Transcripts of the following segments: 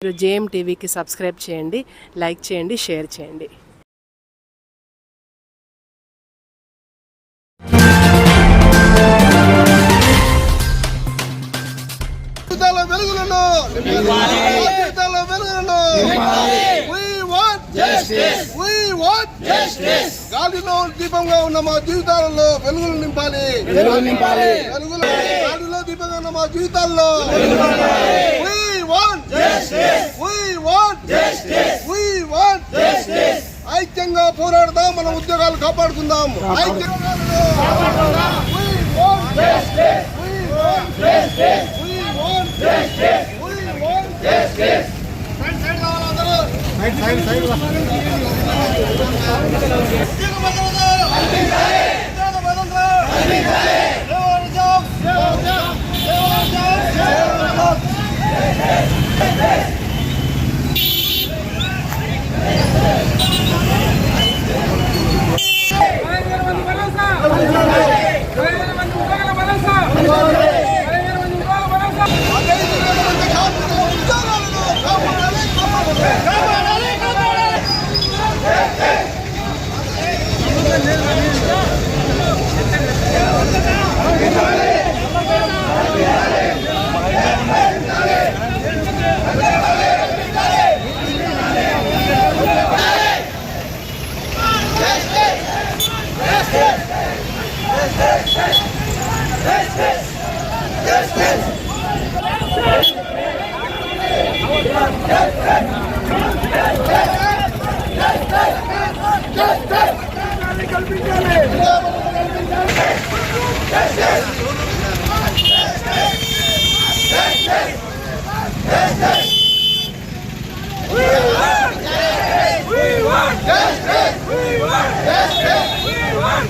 మీరు జేఎం టీవీకి సబ్స్క్రైబ్ చేయండి లైక్ చేయండి షేర్ చేయండి. want justice. గాలిలో దీపంగా ఉన్న మా జీవితాలలో వెలుగులు నింపాలి. వెలుగులు నింపాలి. వెలుగులు గాలిలో దీపంగా ఉన్న మా జీవితాల్లో want justice. We want justice. We want justice. ఐక్యంగా పోరాడదాం మన ఉద్యోగాలు కాపాడుకుందాం ఐక్యంగా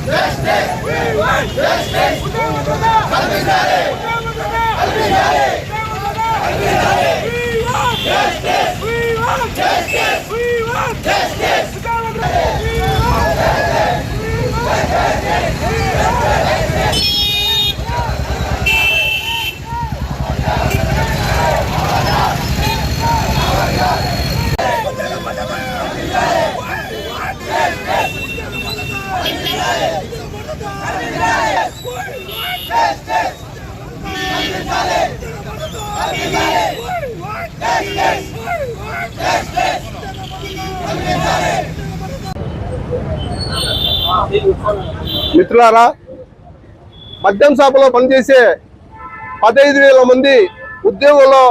Justice! We want justice! Kalimanjaro! మిత్రులారా మద్యం షాపులో పనిచేసే పదహైదు వేల మంది ఉద్యోగుల్లో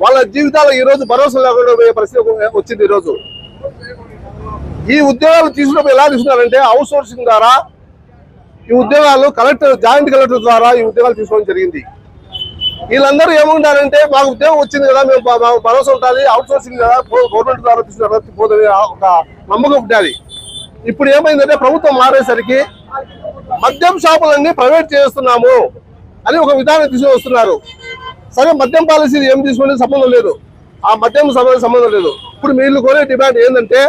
వాళ్ళ జీవితాలు ఈరోజు భరోసా లేకుండా పోయే పరిస్థితి వచ్చింది ఈరోజు. ఈ ఉద్యోగాలు తీసుకున్నప్పుడు ఎలా తీసుకున్నారంటే అవుట్ సోర్సింగ్ ద్వారా ఈ ఉద్యోగాలు కలెక్టర్ జాయింట్ కలెక్టర్ ద్వారా ఈ ఉద్యోగాలు తీసుకోవడం జరిగింది. వీళ్ళందరూ ఏముంటారంటే మాకు ఉద్యోగం వచ్చింది కదా మేము మా- మాకు భరోసా ఉంటుంది అవుట్ సోర్సింగ్ కదా గవర్నమెంట్ ద్వారా తీసుకున్న పోతుంది ఒక నమ్మకం ఉంటుంది ఇప్పుడు ఏమైందంటే ప్రభుత్వం మారేసరికి మద్యం షాపులన్నీ ప్రైవేట్ చేస్తున్నాము అని ఒక విధానం తీసుకొస్తున్నారు. సరే మద్యం పాలసీ ఏం తీసుకునే సంబంధం లేదు. ఆ మద్యం సంబంధం సంబంధం లేదు. ఇప్పుడు మీరు కోరే డిమాండ్ ఏంటంటే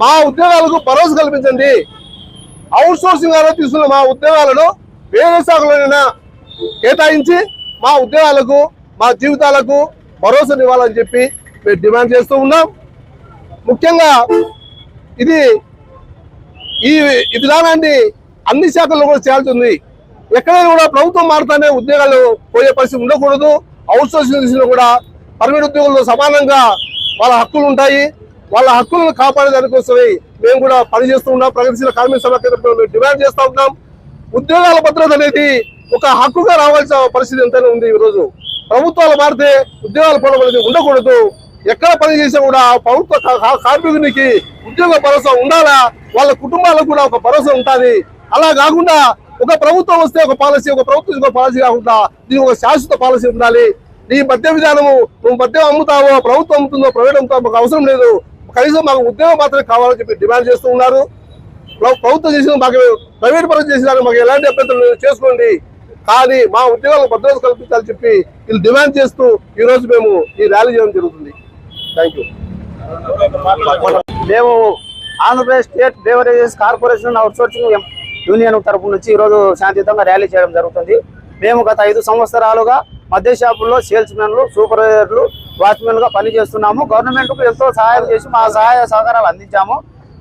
మా ఉద్యోగాలకు భరోసా కల్పించండి. అవుట్ సోర్సింగ్ ద్వారా తీసుకున్న మా ఉద్యోగాలను వేరే శాఖలోనైనా కేటాయించి మా ఉద్యోగాలకు మా జీవితాలకు భరోసానివ్వాలని చెప్పి మేము డిమాండ్ చేస్తూ ఉన్నాం. ముఖ్యంగా ఇది ఈ విధానాన్ని అన్ని శాఖల్లో కూడా చేయాల్సింది. ఎక్కడైనా కూడా ప్రభుత్వం మారుతానే ఉద్యోగాలు పోయే పరిస్థితి ఉండకూడదు. అవుట్ సోర్సింగ్ తీసుకున్న కూడా పర్మిట్ ఉద్యోగులతో సమానంగా వాళ్ళ హక్కులు ఉంటాయి. వాళ్ళ హక్కులను కాపాడే దానికోసమే మేము కూడా పనిచేస్తూ ఉన్నాం. ప్రగతిశీల కార్మిక సభ కేంద్రంలో డిమాండ్ చేస్తూ ఉన్నాం. ఉద్యోగాల భద్రత అనేది ఒక హక్కుగా రావాల్సిన పరిస్థితి ఎంతైనా ఉంది ఈరోజు. ప్రభుత్వాలు మారితే ఉద్యోగాల పొలం అనేది ఉండకూడదు. ఎక్కడ పని చేసినా కూడా ప్రభుత్వ కార్మికునికి ఉద్యోగ భరోసా ఉండాలా? వాళ్ళ కుటుంబాలకు కూడా ఒక భరోసా ఉంటుంది. అలా కాకుండా ఒక ప్రభుత్వం వస్తే ఒక పాలసీ ఒక ప్రభుత్వం ఒక పాలసీ కాకుండా దీనికి ఒక శాశ్వత పాలసీ ఉండాలి. నీ మద్య విధానము నువ్వు మద్యం అమ్ముతావో ప్రభుత్వం అమ్ముతుందో ప్రైవేట్ అమ్ముతావో అవసరం లేదు. కనీసం మాకు ఉద్యోగం మాత్రమే కావాలని చెప్పి డిమాండ్ చేస్తూ ఉన్నారు. ప్రభుత్వం చేసిన మాకు ప్రైవేట్ పరం చేసిన మాకు ఎలాంటి అభ్యర్థులు చేసుకోండి. కానీ మా ఉద్యోగాలకు భద్రత కల్పించాలని చెప్పి వీళ్ళు డిమాండ్ చేస్తూ ఈరోజు మేము ఈ ర్యాలీ చేయడం జరుగుతుంది. Thank you. మేము Andhra Pradesh state beverages corporation outsourcing union తరపు నుంచి ఈరోజు శాంతియుతంగా ర్యాలీ చేయడం జరుగుతుంది. మేము గత ఐదు సంవత్సరాలుగా మధ్య షాపుల్లో సేల్స్ మెన్లు సూపర్వైజర్లు వాచ్మెన్గా పనిచేస్తున్నాము. గవర్నమెంట్కు ఎంతో సహాయం చేసి మా సహాయ సహకారాలు అందించాము.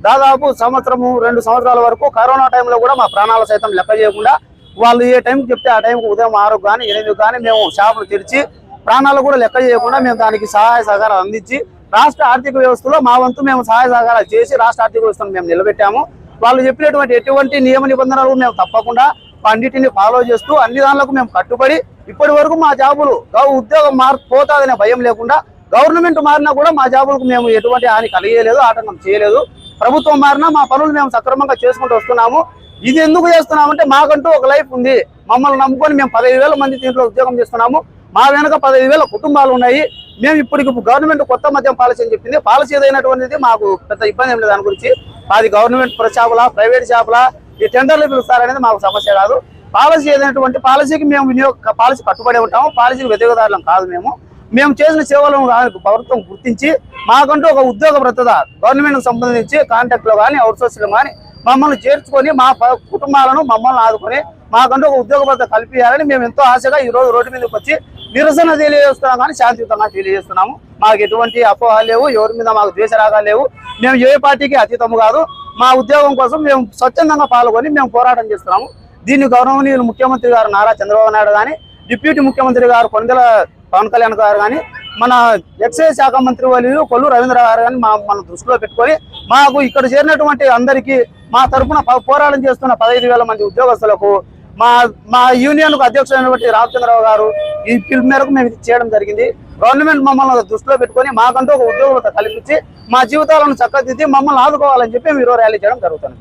దాదాపు సంవత్సరము రెండు సంవత్సరాల వరకు కరోనా టైంలో కూడా మా ప్రాణాలు సైతం లెక్క చేయకుండా వాళ్ళు ఏ టైంకి చెప్తే ఆ టైంకి ఉదయం ఆరు కానీ ఎనిమిది కానీ మేము షాపులు తెరిచి ప్రాణాలు కూడా లెక్క చేయకుండా మేము దానికి సహాయ సహకారాలు అందించి రాష్ట్ర ఆర్థిక వ్యవస్థలో మా వంతు మేము సహాయ సహకారాలు చేసి రాష్ట్ర ఆర్థిక వ్యవస్థను మేము నిలబెట్టాము. వాళ్ళు చెప్పినటువంటి ఎటువంటి నియమ నిబంధనలు మేము తప్పకుండా అన్నిటిని ఫాలో చేస్తూ అన్ని దానిలకు మేము కట్టుబడి ఇప్పటి వరకు మా జాబులు ఉద్యోగం మార్ పోతాదనే భయం లేకుండా గవర్నమెంట్ మారినా కూడా మా జాబులకు మేము ఎటువంటి హాని కలిగేయలేదు ఆటంకం చేయలేదు. ప్రభుత్వం మారినా మా పనులు మేము సక్రమంగా చేసుకుంటూ వస్తున్నాము. ఇది ఎందుకు చేస్తున్నామంటే మాకంటూ ఒక లైఫ్ ఉంది. మమ్మల్ని నమ్ముకొని మేము పదహైదు వేల మంది దీంట్లో ఉద్యోగం చేస్తున్నాము. మా వెనక పదహైదు వేల కుటుంబాలు ఉన్నాయి. మేము ఇప్పటికి గవర్నమెంట్ కొత్త మద్యం పాలసీ అని చెప్పింది. పాలసీ ఏదైనటువంటిది మాకు పెద్ద ఇబ్బంది ఏం లేదు దాని గురించి. అది గవర్నమెంట్ షాపులా ప్రైవేట్ షాపులా ఈ టెండర్లు పిలుస్తారనేది మాకు సమస్య కాదు. పాలసీ ఏదైనటువంటి పాలసీకి మేము వినియోగ పాలసీ కట్టుబడి ఉంటాము పాలసీకి వ్యతిరేకదారులం కాదు మేము. మేము చేసిన సేవలను ప్రభుత్వం గుర్తించి మాకంటూ ఒక ఉద్యోగ భద్రత గవర్నమెంట్ సంబంధించి కాంట్రాక్ట్లో కానీ అవుట్సోర్స్లో కానీ మమ్మల్ని చేర్చుకొని మా ప- కుటుంబాలను మమ్మల్ని ఆదుకొని మాకంటూ ఒక ఉద్యోగ భద్రత కల్పించాలని మేము ఎంతో ఆశగా ఈ రోజు రోడ్డు మీదకి వచ్చి నిరసన తెలియజేస్తున్నాం కానీ శాంతియుతంగా తెలియజేస్తున్నాము. మాకు ఎటువంటి అపోహలు లేవు ఎవరి మీద మాకు ద్వేషరాగాలు లేవు. మేము ఏ పార్టీకి అతీతము కాదు. మా ఉద్యోగం కోసం మేము స్వచ్ఛందంగా పాల్గొని మేము పోరాటం చేస్తున్నాము. దీన్ని గౌరవనీయులు ముఖ్యమంత్రి గారు నారా చంద్రబాబు నాయుడు కానీ డిప్యూటీ ముఖ్యమంత్రి గారు కొండల పవన్ కళ్యాణ్ గారు కానీ మన ఎక్సైజ్ శాఖ మంత్రి వాళ్ళు కొల్లు రవీంద్ర గారు కానీ మా మన దృష్టిలో పెట్టుకొని మాకు ఇక్కడ చేరినటువంటి అందరికీ మా తరపున ప- పోరాటం చేస్తున్న పదహైదు వేల మంది ఉద్యోగస్తులకు మా మా యూనియన్కు అధ్యక్షుడైనటువంటి రామచంద్రరావు గారు ఈ పిలుపు మేరకు మేము ఇది చేయడం జరిగింది. గవర్నమెంట్ మమ్మల్ని దృష్టిలో పెట్టుకొని మాకంటూ ఒక ఉద్యోగులతో కల్పించి మా జీవితాలను చక్కదిద్ది మమ్మల్ని ఆదుకోవాలని చెప్పి మీరు ర్యాలీ చేయడం జరుగుతుంది